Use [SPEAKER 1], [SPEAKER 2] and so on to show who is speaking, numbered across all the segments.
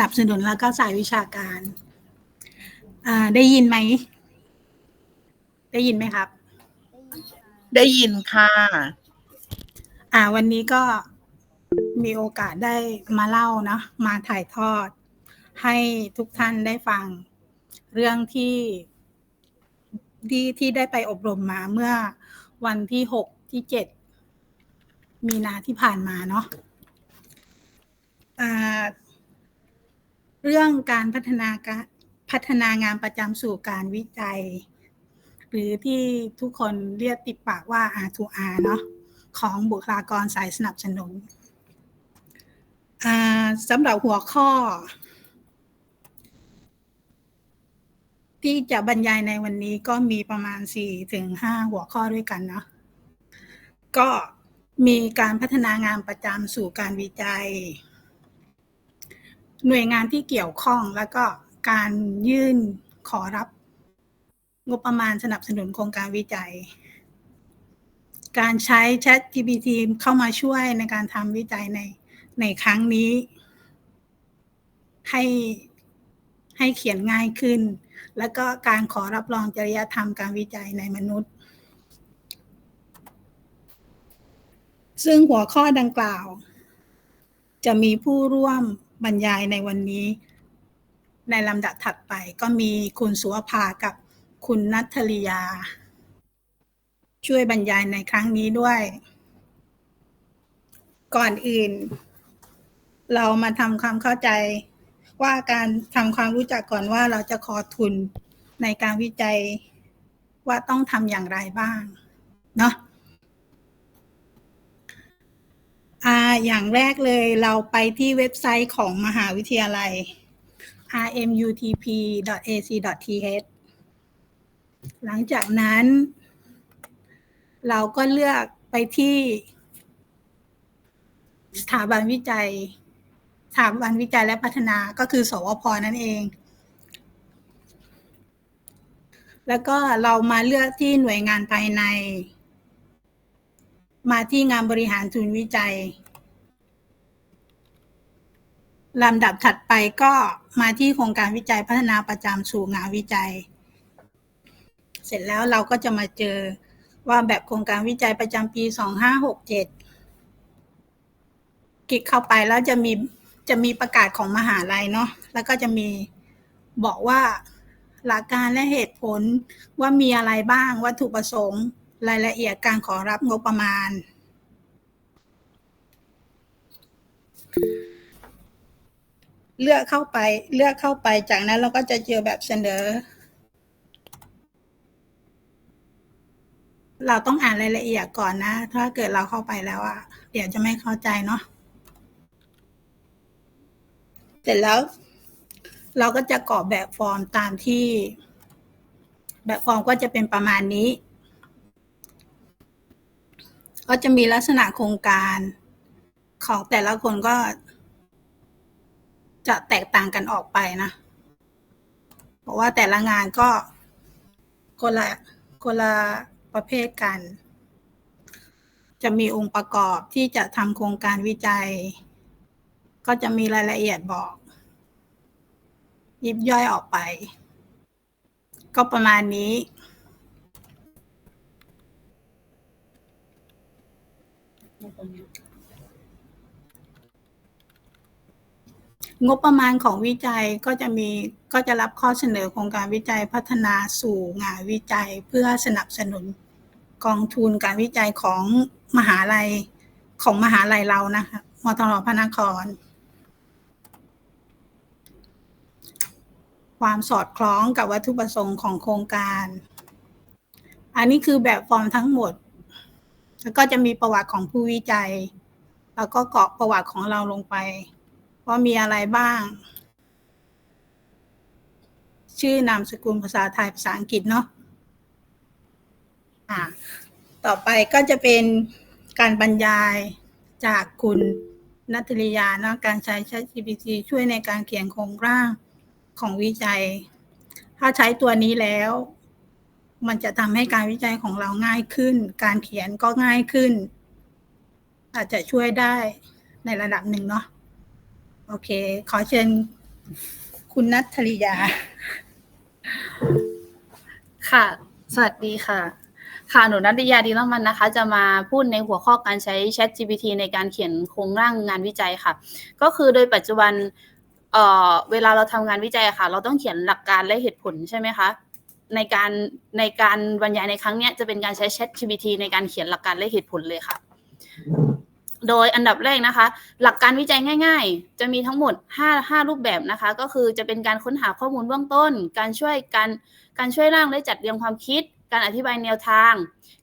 [SPEAKER 1] นับสนุนแล้วก็สายวิชาการอ่าได้ยินไหม ได้ยินไหมครับ
[SPEAKER 2] ได้ยินค่ะ
[SPEAKER 1] อ่า วันนี้ก็มีโอกาสได้มาเล่าเนาะมาถ่ายทอด ให้ทุกท่านได้ฟังเรื่องที่ที่ที่ได้ไปอบรมมาเมื่อวันที่หกที่เจ็ดมีนาที่ผ่านมาเนาะอ่า เรื่องการพัฒนาการพัฒนางานประจำสู่การวิจัย หรือที่ทุกคนเรียกติดปากว่า R2R เนาะของบุคลากรสายสนับสนุนสำหรับหัวข้อ ที่จะบรรยายในวันนี้ก็มีประมาณ4ถึง5หัวข้อด้วยกันเนาะก็มีการพัฒนางานประจำสู่การวิจัย หน่วยงานที่เกี่ยวข้องแล้วก็การยื่นขอรับ งบประมาณสนับสนุนโครงการวิจัย การใช้ Chat GPT เข้ามาช่วยในการทำวิจัยในในครั้งนี้ ให้ให้เขียนง่ายขึ้น แล้วก็การขอรับรองจริยธรรมการวิจัยในมนุษย์ ซึ่งหัวข้อดังกล่าว จะมีผู้ร่วม บรรยายในวันนี้ ในลำดับถัดไปก็มีคุณสุวภากับคุณนัทริยา ช่วยบรรยายในครั้งนี้ด้วย ก่อนอื่น เรามาทำความเข้าใจว่าการทำความรู้จักก่อนว่าเราจะขอทุนในการวิจัยว่าต้องทำอย่างไรบ้าง เนาะ อ่าอย่างแรกเลยเราไปที่เว็บไซต์ของมหาวิทยาลัย rmutp.ac.th หลังจากนั้น เราก็เลือกไปที่ สถาบันวิจัย สถาบันวิจัยและพัฒนาก็คือ สวพนั่นเอง แล้วก็เรามาเลือกที่หน่วยงานภายใน มาที่งานบริหารทุนวิจัยลำดับถัดไปก็มาที่โครงการวิจัยพัฒนาประจำสู่งานวิจัย เสร็จแล้วเราก็จะมาเจอว่าแบบโครงการวิจัยประจำปี 2567คลิกเข้าไปแล้วจะมีจะมีประกาศของมหาลัยเนาะแล้วก็จะมีบอกว่าหลักการและเหตุผลว่ามีอะไรบ้างวัตถุประสงค์ รายละเอียดการขอรับงบประมาณ เลือกเข้าไป เลือกเข้าไปจากนั้นเราก็จะเจอแบบเสนอ เราต้องอ่านรายละเอียดก่อนนะ ถ้าเกิดเราเข้าไปแล้วอะเดี๋ยวจะไม่เข้าใจเนาะเสร็จแล้วเราก็จะกรอกแบบฟอร์มตามที่ แบบฟอร์มก็จะเป็นประมาณนี้ ก็จะมีลักษณะโครงการของแต่ละคนก็จะแตกต่างกันออกไปนะ เพราะว่าแต่ละงานก็คนละคนละประเภทกัน จะมีองค์ประกอบที่จะทำโครงการวิจัย ก็จะมีรายละเอียดบอก ยิบย่อยออกไป ก็ประมาณนี้ งบประมาณของวิจัยก็จะมีก็จะรับข้อเสนอโครงการวิจัยพัฒนาสู่งานวิจัยเพื่อสนับสนุนกองทุนการวิจัยของมหาลัยของมหาลัยเรานะคะมทรพระนคร ความสอดคล้องกับวัตถุประสงค์ของโครงการ อันนี้คือแบบฟอร์มทั้งหมด แล้วก็จะมีประวัติของผู้วิจัย แล้วก็กรอกประวัติของเราลงไป ว่ามีอะไรบ้าง ชื่อนามสกุลภาษาไทยภาษาอังกฤษเนาะอ่าต่อไปก็จะเป็นการบรรยายจากคุณนัทริยาเนาะการใช้ ChatGPT ช่วยในการเขียนโครงร่างของวิจัย ถ้าใช้ตัวนี้แล้ว มันจะทำให้การวิจัยของเราง่ายขึ้น การเขียนก็ง่ายขึ้น อาจจะช่วยได้ในระดับหนึ่งเนาะโอเค ขอเชิญคุณนัทธริยา
[SPEAKER 3] ค่ะ สวัสดีค่ะ ค่ะ หนูนัทยาดีละมันนะคะ จะมาพูดในหัวข้อการใช้ Chat GPT ในการเขียนโครงร่างงานวิจัยค่ะ ก็คือโดยปัจจุบันเออเวลาเราทำงานวิจัยค่ะ เราต้องเขียนหลักการและเหตุผลใช่ไหมคะ ในการในการบรรยายในครั้งนี้จะเป็นการใช้ Chat GPT ในการเขียนหลักการและเหตุผลเลยค่ะ โดยอันดับแรกนะคะ หลักการวิจัยง่าย ๆ จะมีทั้งหมด 5 5 รูปแบบนะคะ ก็คือจะเป็นการค้นหาข้อมูลเบื้องต้น การช่วยการการช่วยร่างและจัดเรียงความคิด การอธิบายแนวทาง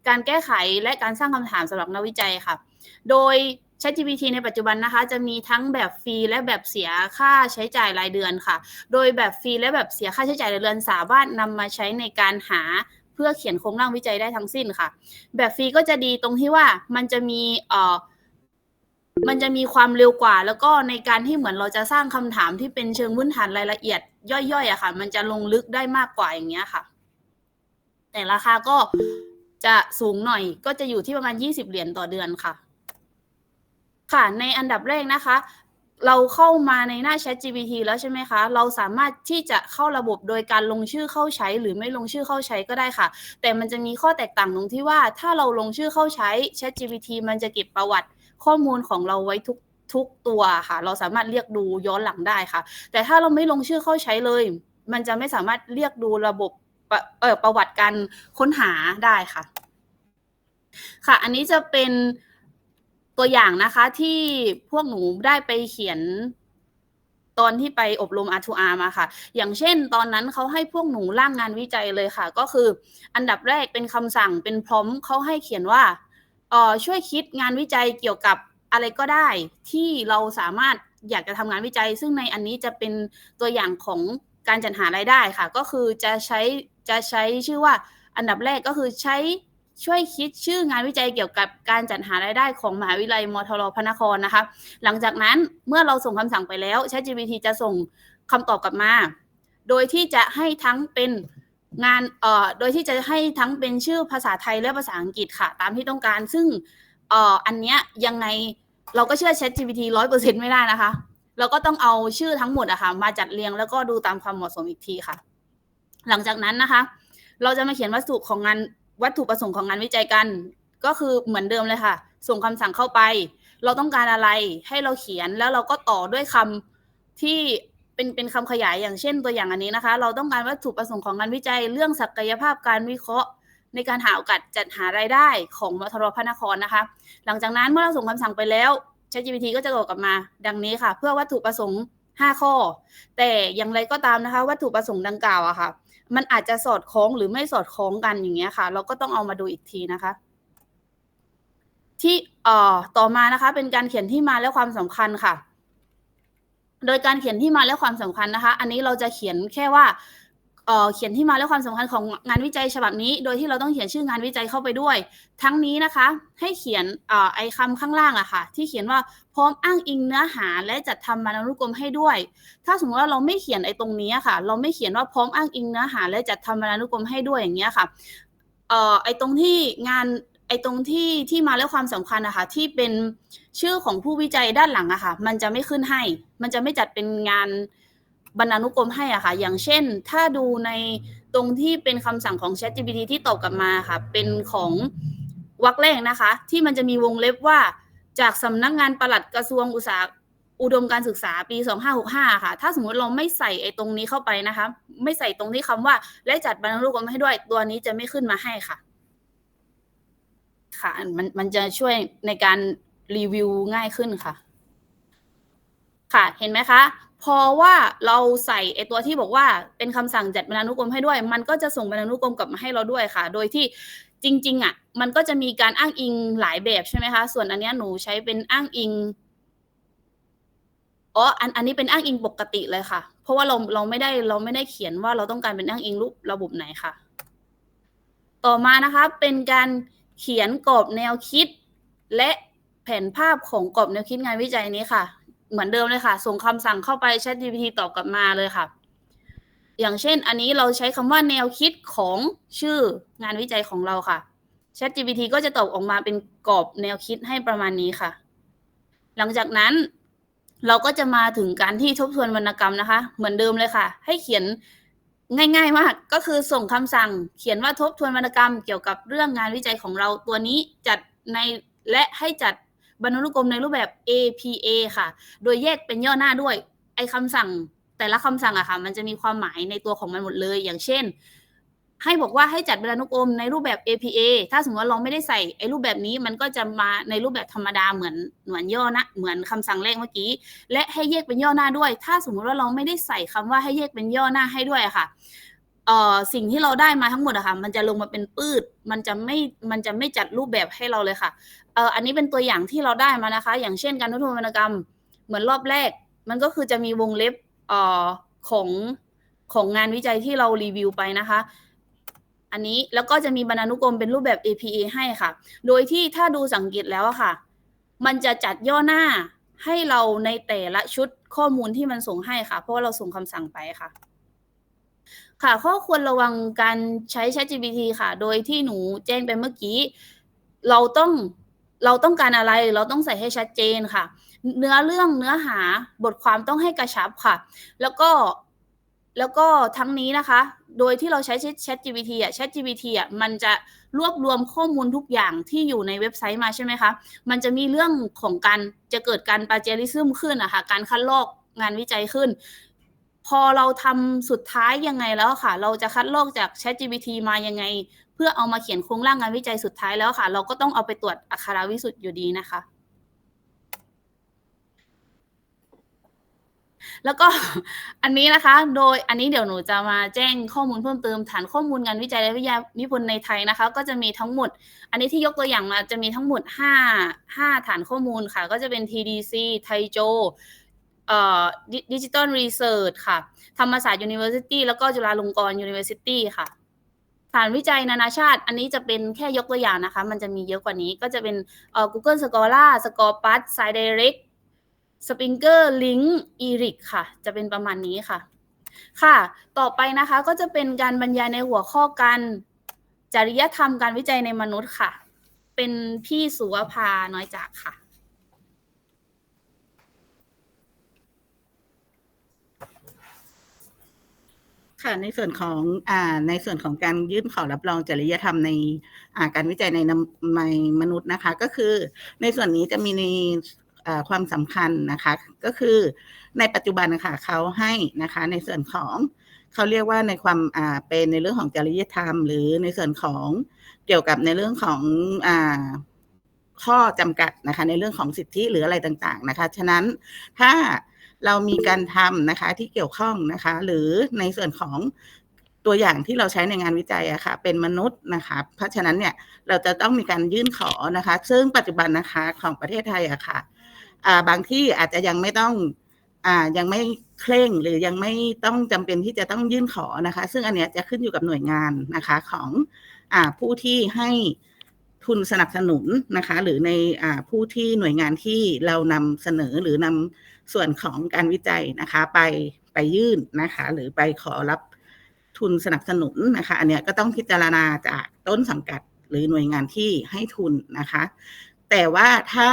[SPEAKER 3] การแก้ไขและการสร้างคำถามสำหรับนักวิจัยค่ะ โดย ChatGPT ในปัจจุบันนะคะ จะมีทั้งแบบฟรีและแบบเสียค่าใช้จ่ายรายเดือนค่ะ โดยแบบฟรีและแบบเสียค่าใช้จ่ายรายเดือนสามารถนำมาใช้ในการหาเพื่อเขียนโครงร่างวิจัยได้ทั้งสิ้นค่ะ แบบฟรีก็จะดีตรงที่ว่ามันจะมีเอ่อมันจะมีความเร็วกว่า แล้วก็ในการที่เหมือนเราจะสร้างคำถามที่เป็นเชิงพื้นฐานรายละเอียด ย่อยๆอะค่ะ มันจะลงลึกได้มากกว่าอย่างเงี้ยค่ะ แต่ราคาก็จะสูงหน่อยก็จะอยู่ที่ประมาณ 20 เหรียญต่อเดือนค่ะ ค่ะ ในอันดับแรกนะคะ เราเข้ามาในหน้า Chat GPT แล้วใช่ไหมคะ เราสามารถที่จะเข้าระบบโดยการลงชื่อเข้าใช้ หรือไม่ลงชื่อเข้าใช้ก็ได้ค่ะ แต่มันจะมีข้อแตกต่างตรงที่ว่าถ้าเราลงชื่อเข้าใช้ Chat GPT มันจะเก็บประวัติข้อมูลของเราไว้ทุกทุกตัวค่ะ เราสามารถเรียกดูย้อนหลังได้ค่ะ แต่ถ้าเราไม่ลงชื่อเข้าใช้เลย มันจะไม่สามารถเรียกดูระบบประออประวัติการค้นหาได้ค่ะ ค่ะ อันนี้จะเป็น ตัวอย่างนะคะที่พวกหนูได้ไปเขียนตอนที่ไปอบรม R2R มาค่ะ อย่างเช่น ตอนนั้นเขาให้พวกหนูร่างงานวิจัยเลยค่ะ ก็คืออันดับแรกเป็นคำสั่งเป็นพร้อมเขาให้เขียนว่าเออช่วยคิดงานวิจัยเกี่ยวกับอะไรก็ได้ ที่เราสามารถอยากจะทำงานวิจัย ซึ่งในอันนี้จะเป็นตัวอย่างของการจัดหารายได้ค่ะ ก็คือจะใช้จะใช้ชื่อว่าอันดับแรกก็คือใช้ ช่วยคิดชื่องานวิจัยเกี่ยวกับการจัดหารายได้ของมหาวิทยาลัยมทรพนครนะคะ หลังจากนั้นเมื่อเราส่งคำสั่งไปแล้ว ChatGPT จะส่งคำตอบกลับมา โดยที่จะให้ทั้งเป็นงานเอ่อโดยที่จะให้ทั้งเป็นชื่อภาษาไทยและภาษาอังกฤษค่ะ ตามที่ต้องการ ซึ่งเอ่ออันเนี้ยยังไงเราก็เชื่อ ChatGPT ร้อยเปอร์เซ็นไม่ได้นะคะ เราก็ต้องเอาชื่อทั้งหมดอะค่ะ มาจัดเรียงแล้วก็ดูตามความเหมาะสมอีกทีค่ะ หลังจากนั้นนะคะ เราจะมาเขียนวัตถุของงาน วัตถุประสงค์ของงานวิจัยกัน ก็คือเหมือนเดิมเลยค่ะ ส่งคำสั่งเข้าไป เราต้องการอะไรให้เราเขียนแล้วเราก็ต่อด้วยคำที่เป็นเป็นคำขยายอย่างเช่นตัวอย่างอันนี้นะคะ เราต้องการวัตถุประสงค์ของงานวิจัย เรื่องศักยภาพการวิเคราะห์ ในการหาโอกาสจัดหารายได้ของมทรพระนครนะคะ หลังจากนั้นเมื่อเราส่งคำสั่งไปแล้ว ChatGPT ก็จะตอบกลับมา ดังนี้ค่ะ เพื่อวัตถุประสงค์ 5 ข้อ แต่อย่างไรก็ตามนะคะ วัตถุประสงค์ดังกล่าวอะค่ะ มันอาจจะสอดคล้องหรือไม่สอดคล้องกันอย่างเงี้ยค่ะ เราก็ต้องเอามาดูอีกทีนะคะ ที่เอ่อต่อมานะคะ เป็นการเขียนที่มาและความสำคัญค่ะ โดยการเขียนที่มาและความสำคัญนะคะ อันนี้เราจะเขียนแค่ว่า เขียนที่มาและความสำคัญของงานวิจัยฉบับนี้ โดยที่เราต้องเขียนชื่องานวิจัยเข้าไปด้วย ทั้งนี้นะคะ ให้เขียนอ่อไอคำข้างล่างอะค่ะ ที่เขียนว่าพร้อมอ้างอิงเนื้อหาและจัดทำบรรณานุกรมให้ด้วย ถ้าสมมติว่าเราไม่เขียนไอ้ตรงนี้ค่ะ เราไม่เขียนว่าพร้อมอ้างอิงเนื้อหา และจัดทำบรรณานุกรมให้ด้วยอย่างเงี้ยค่ะไอ้ตรงที่งานไอ้ตรงที่ที่มาและความสำคัญอะค่ะที่เป็นชื่อของผู้วิจัยด้านหลังอะค่ะ มันจะไม่ขึ้นให้ มันจะไม่จัดเป็นงาน บรรณานุกรมให้อะค่ะ อย่างเช่น ถ้าดูในตรงที่เป็นคำสั่งของ ChatGPT ที่ตอบกลับมาค่ะ เป็นของวรรคแรกนะคะ ที่มันจะมีวงเล็บว่า จากสำนักงานปลัดกระทรวงอุตสาหอุดมการศึกษาปี 2565 ค่ะ ถ้าสมมติเราไม่ใส่ไอ้ตรงนี้เข้าไปนะคะ ไม่ใส่ตรงที่คำว่า และจัดบรรณานุกรมให้ด้วย ตัวนี้จะไม่ขึ้นมาให้ค่ะ ค่ะ มันมันจะช่วยในการรีวิวง่ายขึ้นค่ะ ค่ะ เห็นไหมคะ พอว่าเราใส่ไอตัวที่บอกว่าเป็นคำสั่งจัดบรรณานุกรมให้ด้วย มันก็จะส่งบรรณานุกรมกลับมาให้เราด้วยค่ะ โดยที่จริง ๆอะมันก็จะมีการอ้างอิงหลายแบบใช่ไหมคะ ส่วนอันนี้หนูใช้เป็นอ้างอิงอ๋ออันอันนี้เป็นอ้างอิงปกติเลยค่ะ เพราะว่าเราเราไม่ได้เราไม่ได้เขียนว่าเราต้องการเป็นอ้างอิงรูประบบไหนค่ะ ต่อมานะคะเป็นการเขียนกรอบแนวคิด และแผนภาพของกรอบแนวคิดงานวิจัยนี้ค่ะ เหมือนเดิมเลยค่ะ ส่งคำสั่งเข้าไป ChatGPT ตอบกลับมาเลยค่ะ อย่างเช่น อันนี้เราใช้คำว่าแนวคิดของชื่องานวิจัยของเราค่ะ ChatGPT ก็จะตอบออกมาเป็นกรอบแนวคิดให้ประมาณนี้ค่ะ หลังจากนั้นเราก็จะมาถึงการที่ทบทวนวรรณกรรมนะคะ เหมือนเดิมเลยค่ะ ให้เขียนง่ายๆมากก็คือส่งคำสั่ง เขียนว่าทบทวนวรรณกรรม เกี่ยวกับเรื่องงานวิจัยของเราตัวนี้จัดในและให้จัด บรรณานุกรมในรูปแบบ APA ค่ะ โดยแยกเป็นย่อหน้าด้วย ไอ้คำสั่งแต่ละคำสั่งอะค่ะ มันจะมีความหมายในตัวของมันหมดเลย อย่างเช่น ให้บอกว่าให้จัดบรรณานุกรมในรูปแบบ APA ถ้าสมมติว่าเราไม่ได้ใส่ไอ้รูปแบบนี้มันก็จะมาในรูปแบบธรรมดาเหมือนเหมือนย่อนะเหมือนคำสั่งแรกเมื่อกี้ และให้แยกเป็นย่อหน้าด้วย ถ้าสมมติว่าเราไม่ได้ใส่คำว่าให้แยกเป็นย่อหน้าให้ด้วยอะค่ะ เอ่อสิ่งที่เราได้มาทั้งหมดอะค่ะ มันจะลงมาเป็นปืดมันจะไม่ มันจะไม่จัดรูปแบบให้เราเลยค่ะ เอ่ออันนี้เป็นตัวอย่างที่เราได้มานะคะ อย่างเช่นการทบทวนวรรณกรรม เหมือนรอบแรก มันก็คือจะมีวงเล็บเอ่อของของงานวิจัยที่เรารีวิวไปนะคะ อันนี้แล้วก็จะมีบรรณานุกรมเป็นรูปแบบ APA ให้ค่ะ โดยที่ถ้าดูสังเกตแล้วอะค่ะ มันจะจัดย่อหน้าให้เราในแต่ละชุดข้อมูลที่มันส่งให้ค่ะ เพราะว่าเราส่งคำสั่งไปค่ะ ค่ะ ข้อควรระวังการใช้ ChatGPT ค่ะ โดยที่หนูแจ้งไปเมื่อกี้ เราต้องเราต้องการอะไรเราต้องใส่ให้ชัดเจนค่ะ เนื้อเรื่องเนื้อหาบทความต้องให้กระชับค่ะ แล้วก็แล้วก็ทั้งนี้นะคะ โดยที่เราใช้ ChatGPT อะ ChatGPT อะมันจะรวบรวมข้อมูลทุกอย่างที่อยู่ในเว็บไซต์มาใช่ไหมคะ มันจะมีเรื่องของการจะเกิดการปาเจริซึมขึ้นอะคะการคัดลอกงานวิจัยขึ้น พอเราทำสุดท้ายยังไงแล้วค่ะ เราจะคัดลอกจาก ChatGPT มายังไง เพื่อเอามาเขียนโครงร่างงานวิจัยสุดท้ายแล้วค่ะ เราก็ต้องเอาไปตรวจอักขระวิสุทธ์อยู่ดีนะคะ แล้วก็อันนี้นะคะ โดยอันนี้เดี๋ยวหนูจะมาแจ้งข้อมูลเพิ่มเติมฐานข้อมูลงานวิจัยและวิทยานิพนธ์ในไทยนะคะ ก็จะมีทั้งหมด อันนี้ที่ยกตัวอย่างมาจะมีทั้งหมด5 5ฐานข้อมูลค่ะ ก็จะเป็น TDC ไทโจ ดิจิตอลรีเสิร์ชค่ะ ธรรมศาสตร์ University แล้วก็จุฬาลงกรณ์ University ค่ะฐานวิจัยนานาชาติ อันนี้จะเป็นแค่ยกตัวอย่างนะคะ มันจะมีเยอะกว่านี้ก็จะเป็นเอ่อ Google Scholar Scopus SciDirect Springer Link ERIC ค่ะ จะเป็นประมาณนี้ค่ะ ค่ะ ต่อไปนะคะก็จะเป็นการบรรยายในหัวข้อการจริยธรรมการวิจัยในมนุษย์ค่ะ เป็นพี่สุวภาน้อยจากค่ะ
[SPEAKER 2] ค่ะในส่วนของอ่าในส่วนของการยื่นขอรับรองจริยธรรมในอ่าการวิจัยในนำในมนุษย์นะคะ ก็คือในส่วนนี้จะมีในอ่าความสำคัญนะคะ ก็คือในปัจจุบันนะคะเขาให้นะคะในส่วนของเขาเรียกว่าในความอ่าเป็นในเรื่องของจริยธรรม หรือในส่วนของเกี่ยวกับในเรื่องของอ่าข้อจำกัดนะคะ ในเรื่องของสิทธิหรืออะไรต่าง ๆ นะคะ ฉะนั้นถ้า เรามีการทำนะคะที่เกี่ยวข้องนะคะ หรือในส่วนของตัวอย่างที่เราใช้ในงานวิจัยอะค่ะเป็นมนุษย์นะคะเพราะฉะนั้นเนี่ยเราจะต้องมีการยื่นขอนะคะ ซึ่งปัจจุบันนะคะของประเทศไทยอะค่ะอ่าบางที่อาจจะยังไม่ต้องอยังไม่เคร่งหรือยังไม่ต้องจำเป็นที่จะต้องยื่นขอนะคะ ซึ่งอันเนี้ยจะขึ้นอยู่กับหน่วยงานนะคะของอผู้ที่ให้ ทุนสนับสนุนนะคะ หรือในอผู้ที่หน่วยงานที่เรานำเสนอหรือนำส่วนของการวิจัยนะคะ ไปไปยื่นนะคะ หรือไปขอรับทุนสนับสนุนนะคะ อันเนี้ยก็ต้องพิจารณาจากต้นสังกัดหรือหน่วยงานที่ให้ทุนนะคะ แต่ว่าถ้า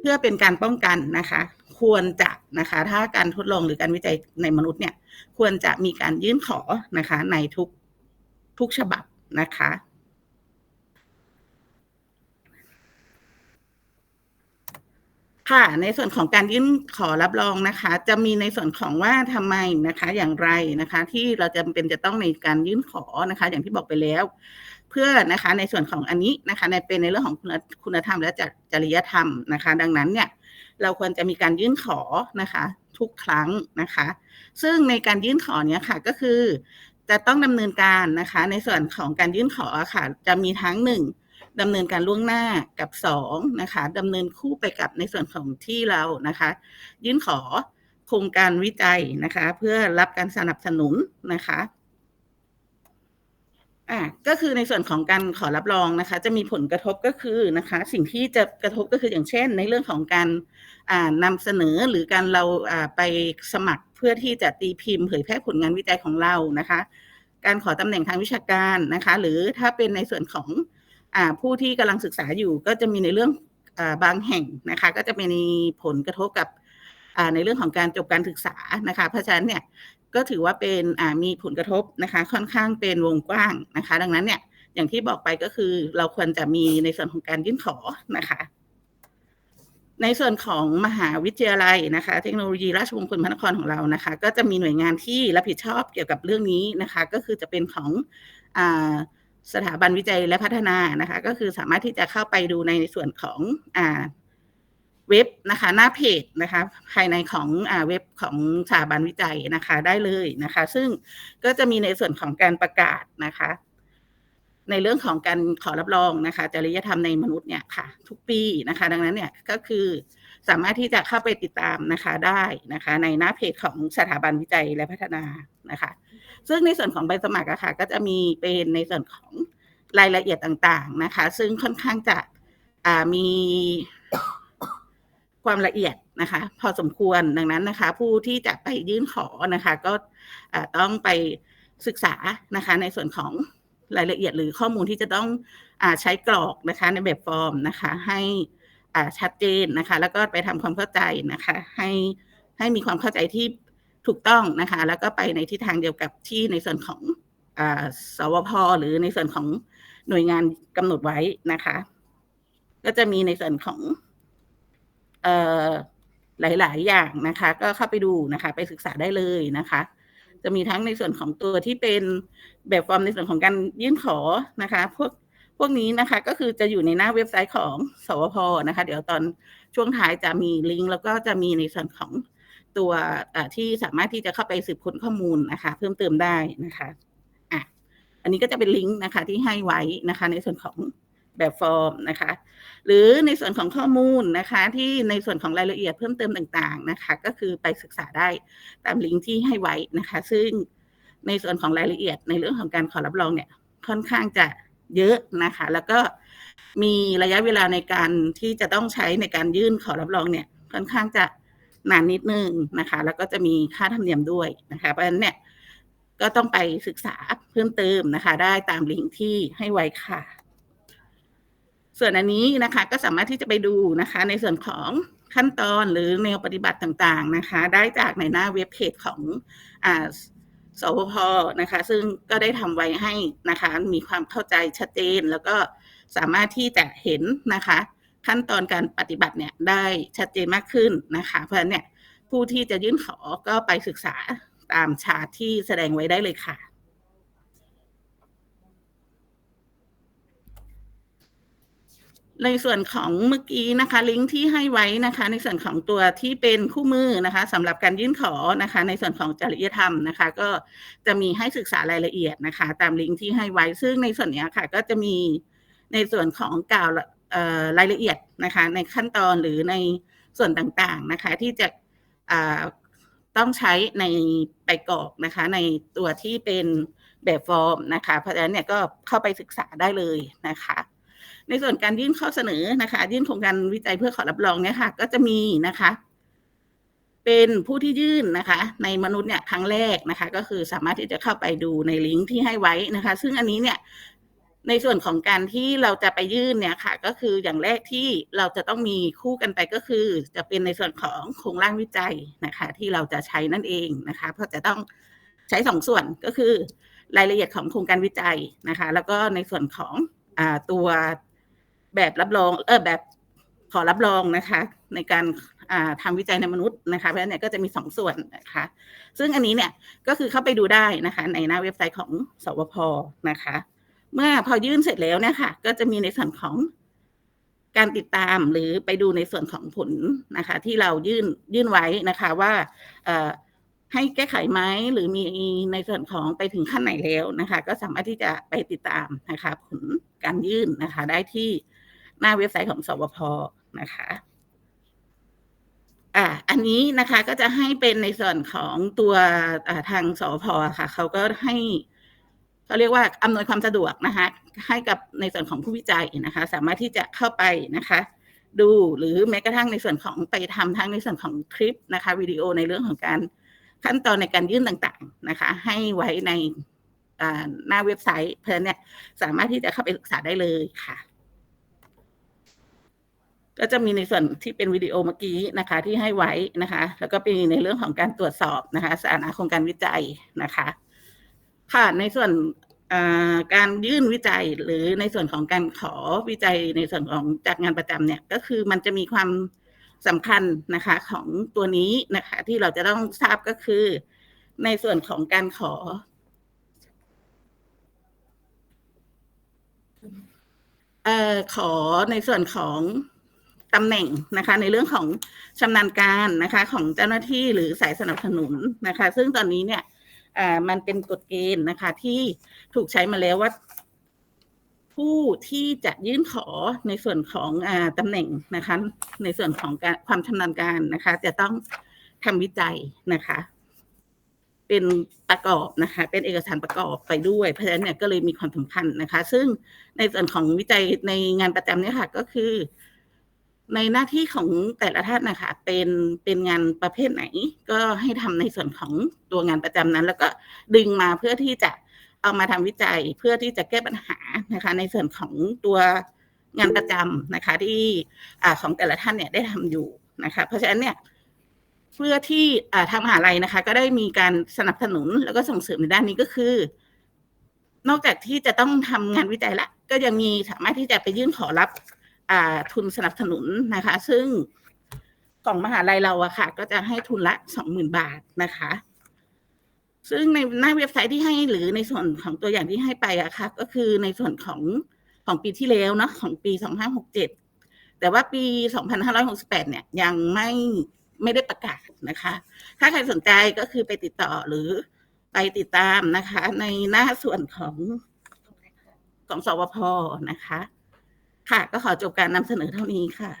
[SPEAKER 2] เพื่อเป็นการป้องกันนะคะ ควรจะนะคะ ถ้าการทดลองหรือการวิจัยในมนุษย์เนี่ย ควรจะมีการยื่นขอนะคะ ในทุกทุกฉบับนะคะ ค่ะ ในส่วนของการยื่นขอรับรองนะคะ จะมีในส่วนของว่าทำไมนะคะ อย่างไรนะคะ ที่เราจำเป็นจะต้องในการยื่นขอนะคะ อย่างที่บอกไปแล้ว เพื่อนะคะในส่วนของอันนี้นะคะ ในเป็นในเรื่องของคุณคุณธรรมและจริยธรรมนะคะ ดังนั้นเนี่ยเราควรจะมีการยื่นขอนะคะ ทุกครั้งนะคะ ซึ่งในการยื่นขอเนี้ยค่ะก็คือจะต้องดำเนินการนะคะ ในส่วนของการยื่นขอค่ะ จะมีทั้งหนึ่ง ดำเนินการล่วงหน้ากับสองนะคะดำเนินคู่ไปกับในส่วนของที่เรานะคะ ยื่นขอโครงการวิจัยนะคะ เพื่อรับการสนับสนุนนะคะอ่าก็คือในส่วนของการขอรับรองนะคะ จะมีผลกระทบก็คือนะคะ สิ่งที่จะกระทบก็คืออย่างเช่น ในเรื่องของการอ่านำเสนอหรือการเราอ่าไปสมัครเพื่อที่จะตีพิมพ์เผยแพร่ผลงานวิจัยของเรานะคะ การขอตำแหน่งทางวิชาการนะคะ หรือถ้าเป็นในส่วนของอ ผู้ที่กำลังศึกษาอยู่ก็จะมีในเรื่องอบางแห่งนะคะ ก็จะมีผลกระทบกับในเรื่องของการจบการศึกษานะคะ เพราะฉะนั้นเนี่ยก็ถือว่าเป็นมีผลกระทบนะคะ ค่อนข้างเป็นวงกว้างนะคะ ดังนั้นเนี่ยอย่างที่บอกไปก็คือเราควรจะมีในส่วนของการยื่นขอนะคะ ในส่วนของมหาวิทยาลัยนะคะ เทคโนโลยีราชมงคลพระนครของเรานะคะ ก็จะมีหน่วยงานที่รับผิดชอบเกี่ยวกับเรื่องนี้นะคะ ก็คือจะเป็นของอ่า สถาบันวิจัยและพัฒนานะคะ ก็คือสามารถที่จะเข้าไปดูในส่วนของอ่าเว็บนะคะ หน้าเพจนะคะ ภายในของอ่าเว็บของสถาบันวิจัยนะคะได้เลยนะคะ ซึ่งก็จะมีในส่วนของการประกาศนะคะ ในเรื่องของการขอรับรองนะคะจริยธรรมในมนุษย์เนี่ยค่ะ ทุกปีนะคะ ดังนั้นเนี่ยก็คือสามารถที่จะเข้าไปติดตามนะคะได้นะคะ ในหน้าเพจของสถาบันวิจัยและพัฒนานะคะ ซึ่งในส่วนของใบสมัครอะค่ะก็จะมีเป็นในส่วนของรายละเอียดต่างๆนะคะ ซึ่งค่อนข้างจะมีความละเอียดนะคะ พอสมควรดังนั้นนะคะ ผู้ที่จะไปยื่นขอนะคะ ก็ต้องไปศึกษานะคะ ในส่วนของรายละเอียดหรือข้อมูลที่จะต้องอใช้กรอกนะคะ ในแบบฟอร์มนะคะ ให้ชัดเจนนะคะ แล้วก็ไปทำความเข้าใจนะคะ ให้ให้มีความเข้าใจที่ ถูกต้องนะคะ แล้วก็ไปในทิศทางเดียวกับที่ในส่วนของอสวพหรือในส่วนของหน่วยงานกำหนดไว้นะคะ ก็จะมีในส่วนของอหลาย ๆ อย่างนะคะ ก็เข้าไปดูนะคะ ไปศึกษาได้เลยนะคะ จะมีทั้งในส่วนของตัวที่เป็นแบบฟอร์มในส่วนของการยื่นขอนะคะ พวกพวกนี้นะคะ ก็คือจะอยู่ในหน้าเว็บไซต์ของสวพนะคะ เดี๋ยวตอนช่วงท้ายจะมีลิงก์แล้วก็จะมีในส่วนของ ตัวที่สามารถที่จะเข้าไปสืบค้นข้อมูลนะคะ เพิ่มเติมได้นะคะอะอันนี้ก็จะเป็นลิงก์นะคะที่ให้ไว้นะคะ ในส่วนของแบบฟอร์มนะคะ หรือในส่วนของข้อมูลนะคะ ที่ในส่วนของรายละเอียดเพิ่มเติมต่างๆนะคะ ก็คือไปศึกษาได้ตามลิงก์ที่ให้ไว้นะคะ ซึ่งในส่วนของรายละเอียดในเรื่องของการขอรับรองเนี่ยค่อนข้างจะเยอะนะคะ แล้วก็มีระยะเวลาในการที่จะต้องใช้ในการยื่นขอรับรองเนี่ยค่อนข้างจะ นานนิดนึงนะคะ แล้วก็จะมีค่าธรรมเนียมด้วยนะคะ เพราะฉะนั้นเนี่ยก็ต้องไปศึกษาเพิ่มเติมนะคะ ได้ตามลิงก์ที่ให้ไว้ค่ะ ส่วนอันนี้นะคะก็สามารถที่จะไปดูนะคะ ในส่วนของขั้นตอนหรือแนวปฏิบัติต่างๆนะคะ ได้จากในหน้าเว็บเพจของอ่าสวพนะคะ ซึ่งก็ได้ทำไว้ให้นะคะ มีความเข้าใจชัดเจน แล้วก็สามารถที่จะเห็นนะคะ ขั้นตอนการปฏิบัติเนี่ยได้ชัดเจนมากขึ้นนะคะ เพราะฉะนั้นเนี่ยผู้ที่จะยื่นขอก็ไปศึกษาตามชาร์ตที่แสดงไว้ได้เลยค่ะ ในส่วนของเมื่อกี้นะคะ ลิงก์ที่ให้ไว้นะคะ ในส่วนของตัวที่เป็นคู่มือนะคะสำหรับการยื่นขอนะคะ ในส่วนของจริยธรรมนะคะ ก็จะมีให้ศึกษารายละเอียดนะคะ ตามลิงก์ที่ให้ไว้ซึ่งในส่วนนี้ค่ะ ก็จะมีในส่วนของกล่าว รายละเอียดนะคะในขั้นตอนหรือในส่วนต่างๆนะคะที่จะต้องใช้ในไปกรอกนะคะในตัวที่เป็นแบบฟอร์มนะคะเพราะฉะนั้นเนี่ยก็เข้าไปศึกษาได้เลยนะคะในส่วนการยื่นข้อเสนอนะคะ ยื่นโครงการวิจัยเพื่อขอรับรองเนี่ยค่ะ ก็จะมีนะคะ เป็นผู้ที่ยื่นนะคะ ในมนุษย์เนี่ยครั้งแรกนะคะ ก็คือสามารถที่จะเข้าไปดูในลิงก์ที่ให้ไว้นะคะ ซึ่งอันนี้เนี่ย ในส่วนของการที่เราจะไปยื่นเนี่ยค่ะ ก็คืออย่างแรกที่เราจะต้องมีคู่กันไปก็คือ จะเป็นในส่วนของโครงร่างวิจัยนะคะ ที่เราจะใช้นั่นเองนะคะ เพราะจะต้องใช้สองส่วนก็คือ รายละเอียดของโครงการวิจัยนะคะ แล้วก็ในส่วนของอตัวแบบรับรองเออแบบขอรับรองนะคะ ในการอ่าทำวิจัยในมนุษย์นะคะเพราะฉะนั้นเนี่ก็จะมีสองส่วนนะคะ ซึ่งอันนี้เนี่ยก็คือเข้าไปดูได้นะคะ ในหน้าเว็บไซต์ของสวพนะคะ เมื่อพอยื่นเสร็จแล้วเนี่ยค่ะ ก็จะมีในส่วนของการติดตามหรือไปดูในส่วนของผลนะคะ ที่เรายื่นยื่นไว้นะคะว่าให้แก้ไขไหมหรือมีในส่วนของไปถึงขั้นไหนแล้วนะคะ ก็สามารถที่จะไปติดตามนะคะผลการยื่นนะคะ ได้ที่หน้าเว็บไซต์ของสวพนะคะอ่าอันนี้นะคะก็จะให้เป็นในส่วนของตัวทางสพค่ะเขาก็ให้ เขาเรียกว่าอำนวยความสะดวกนะคะให้กับในส่วนของผู้วิจัยนะคะ สามารถที่จะเข้าไปนะคะ ดูหรือแม้กระทั่งในส่วนของไปทำทั้งในส่วนของคลิปนะคะวิดีโอในเรื่องของการขั้นตอนในการยื่นต่างๆนะคะ ให้ไว้ในหน้าเว็บไซต์ เพราะนั้นเนี่ยสามารถที่จะเข้าไปศึกษาได้เลยค่ะ ก็จะมีในส่วนที่เป็นวิดีโอเมื่อกี้นะคะ ที่ให้ไว้นะคะ แล้วก็เป็นในเรื่องของการตรวจสอบนะคะสถานะโครงการวิจัยนะคะ ค่ะในส่วนการยื่นวิจัยหรือในส่วนของการขอวิจัยในส่วนของจากงานประจำเนี่ยก็คือมันจะมีความสำคัญนะคะของตัวนี้นะคะ ที่เราจะต้องทราบก็คือ ในส่วนของการขอ เอ่อขอในส่วนของตำแหน่งนะคะ ในเรื่องของชำนาญการนะคะ ของเจ้าหน้าที่หรือสายสนับสนุนนะคะ ซึ่งตอนนี้เนี่ย อ่ามันเป็นกฎเกณฑ์นะคะ ที่ถูกใช้มาแล้วว่า ผู้ที่จะยื่นขอในส่วนของอ่าตำแหน่งนะคะ ในส่วนของการความชำนาญการนะคะ จะต้องทำวิจัยนะคะเป็นประกอบนะคะ เป็นเอกสารประกอบไปด้วย เพราะฉะนั้นเนี่ยก็เลยมีความสำคัญนะคะ ซึ่งในส่วนของวิจัยในงานประจำเนี่ยค่ะ ก็คือ ในหน้าที่ของแต่ละท่านนะคะเป็นเป็นงานประเภทไหน ก็ให้ทำในส่วนของตัวงานประจำนั้น แล้วก็ดึงมาเพื่อที่จะเอามาทำวิจัยเพื่อที่จะแก้ปัญหานะคะ ในส่วนของตัวงานประจำนะคะที่อของแต่ละท่านเนี่ยได้ทำอยู่นะคะ เพราะฉะนั้นเนี่ยเพื่อที่ทางมหาลัยนะคะ ก็ได้มีการสนับสนุนแล้วก็ส่งเสริมในด้านนี้ก็คือ นอกจากที่จะต้องทำงานวิจัยละ ก็ยังมีสามารถที่จะไปยื่นขอรับ ทุนสนับสนุนนะคะ ซึ่งของมหาลัยเราอะค่ะ ก็จะให้ทุนละสองหมื่นบาทนะคะ ซึ่งในหน้าเว็บไซต์ที่ให้หรือในส่วนของตัวอย่างที่ให้ไปอะค่ะ ก็คือในส่วนของของปีที่แล้วเนาะของปีสองห้าหกเจ็ดแต่ว่าปีสองพันห้าร้อยหกสิบแปดเนี่ยยังไม่ไม่ได้ประกาศนะคะ ถ้าใครสนใจก็คือไปติดต่อหรือไปติดตามนะคะ ในหน้าส่วนของของสวพนะคะ ค่ะ ก็ขอจบการนำเสนอเท่านี้ค่ะ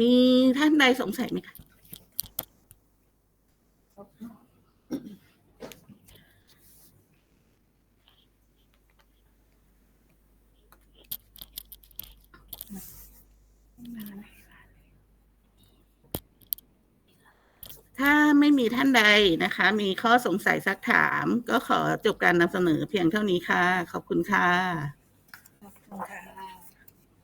[SPEAKER 2] มีท่านใดสงสัยไหมคะถ้าไม่มีท่านใดนะคะ มีข้อสงสัยสักถาม ก็ขอจบการนำเสนอเพียงเท่านี้ค่ะ ขอบคุณค่ะ
[SPEAKER 1] คุณค่ะ